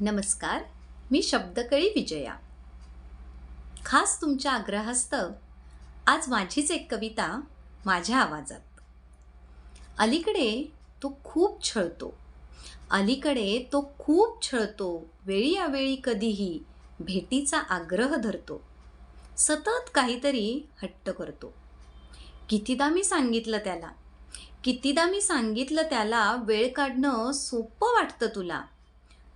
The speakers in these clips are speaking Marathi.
नमस्कार मी शब्दकळी विजया. खास तुमच्या आग्रहास्तव आज माझीच एक कविता माझ्या आवाजात. अलीकडे तो खूप छळतो. अलीकडे तो खूप छळतो वेळी अवेळी कधीही भेटीचा आग्रह धरतो. सतत काहीतरी हट्ट करतो. कितीदा मी सांगितलं त्याला? कितीदा मी सांगितलं त्याला वेळ काढणं सोपं वाटतं तुला?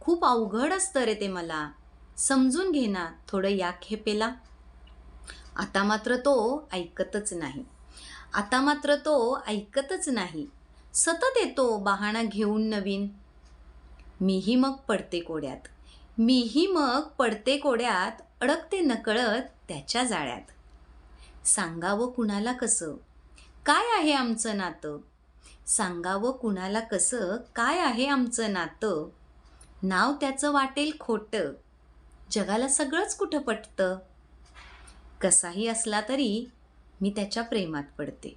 खूप अवघड असतं रे ते मला. समजून घे ना थोडं या खेपेला. आता मात्र तो ऐकतच नाही. आता मात्र तो ऐकतच नाही. सतत येतो बहाणा घेऊन नवीन. मीही मग पडते कोड्यात. मीही मग पडते कोड्यात अडकते नकळत त्याच्या जाळ्यात. सांगावं कुणाला कसं? काय आहे आमचं नातं? सांगावं कुणाला कसं? काय आहे आमचं नातं? नाव त्याचं वाटेल खोटं. जगाला सगळंच कुठं पटतं? कसाही असला तरी मी त्याच्या प्रेमात पडते.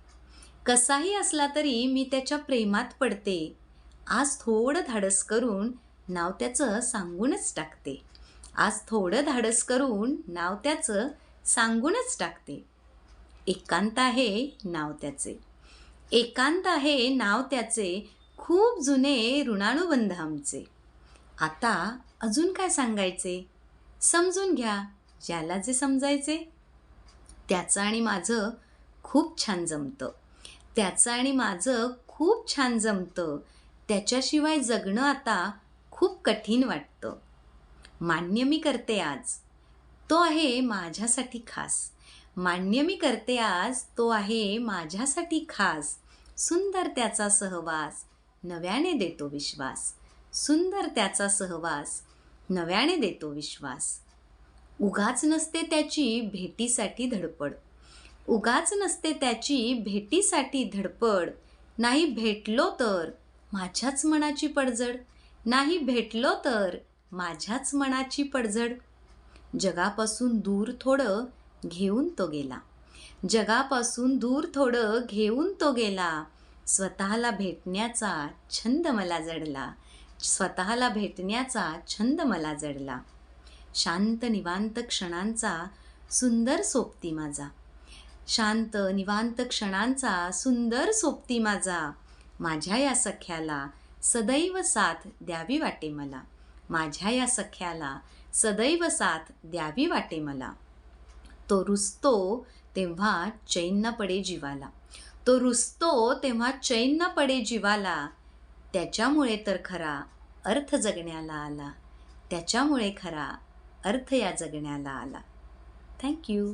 कसाही असला तरी मी त्याच्या प्रेमात पडते. आज थोडं धाडस करून नाव त्याचं सांगूनच टाकते. आज थोडं धाडस करून नाव त्याचं सांगूनच टाकते. एकांत आहे नाव त्याचे. एकांत आहे नाव त्याचे. खूप जुने ऋणानुबंध आमचे. आता अजून काय सांगायचे? समजून घ्या ज्याला जे समजायचे. त्याचं आणि माझं खूप छान जमतं. त्याचं आणि माझं खूप छान जमतं. त्याच्याशिवाय जगणं आता खूप कठीण वाटतं. मान्य मी करते आज. तो आहे माझ्यासाठी खास. मान्य मी करते आज तो आहे माझ्यासाठी खास. सुंदर त्याचा सहवास. नव्याने देतो विश्वास. सुंदर त्याचा सहवास नव्याने देतो विश्वास. उगाच नसते त्याची भेटीसाठी धडपड. उगाच नसते त्याची भेटीसाठी धडपड. नाही भेटलो तर माझ्याच मनाची पडझड. नाही भेटलो तर माझ्याच मनाची पडझड. जगापासून दूर थोडं घेऊन तो गेला. जगापासून दूर थोडं घेऊन तो गेला. स्वतःला भेटण्याचा छंद मला जडला. स्वतःला भेटण्याचा छंद मला जडला. शांत निवांत क्षणांचा सुंदर सोबती माझा. शांत निवांत क्षणांचा सुंदर सोबती माझा. माझ्या या सख्याला सदैव साथ द्यावी वाटे मला. माझ्या या सख्याला सदैव साथ द्यावी वाटे मला. तो रुसतो तेव्हा चैन न पडे जीवाला. तो रुसतो तेव्हा चैन न पडे जीवाला. त्याच्यामुळे तर खरा अर्थ जगण्याला आला. त्याच्यामुळे खरा अर्थ या जगण्याला आला. थँक्यू